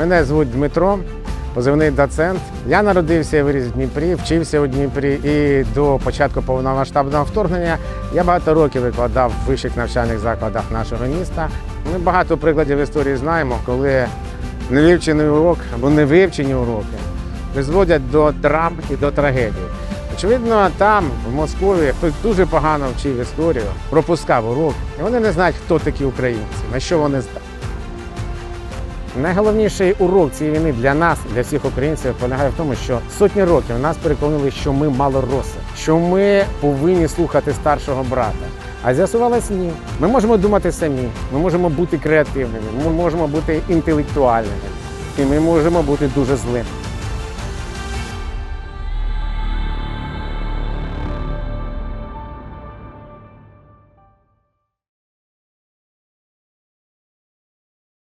Мене звуть Дмитро, позивний доцент. Я народився і виріс в Дніпрі, вчився у Дніпрі і до початку повномасштабного вторгнення я багато років викладав в вищих навчальних закладах нашого міста. Ми багато прикладів історії знаємо, коли невивчений урок або невивчені уроки призводять до травм і до трагедії. Очевидно, там, в Москві, хтось дуже погано вчив історію, пропускав урок, і вони не знають, хто такі українці, на що вони здатні. Найголовніший урок цієї війни для нас, для всіх українців, полягає в тому, що сотні років нас переконали, що ми малороси, що ми повинні слухати старшого брата. А з'ясувалось ні. Ми можемо думати самі, ми можемо бути креативними, ми можемо бути інтелектуальними, і ми можемо бути дуже злими.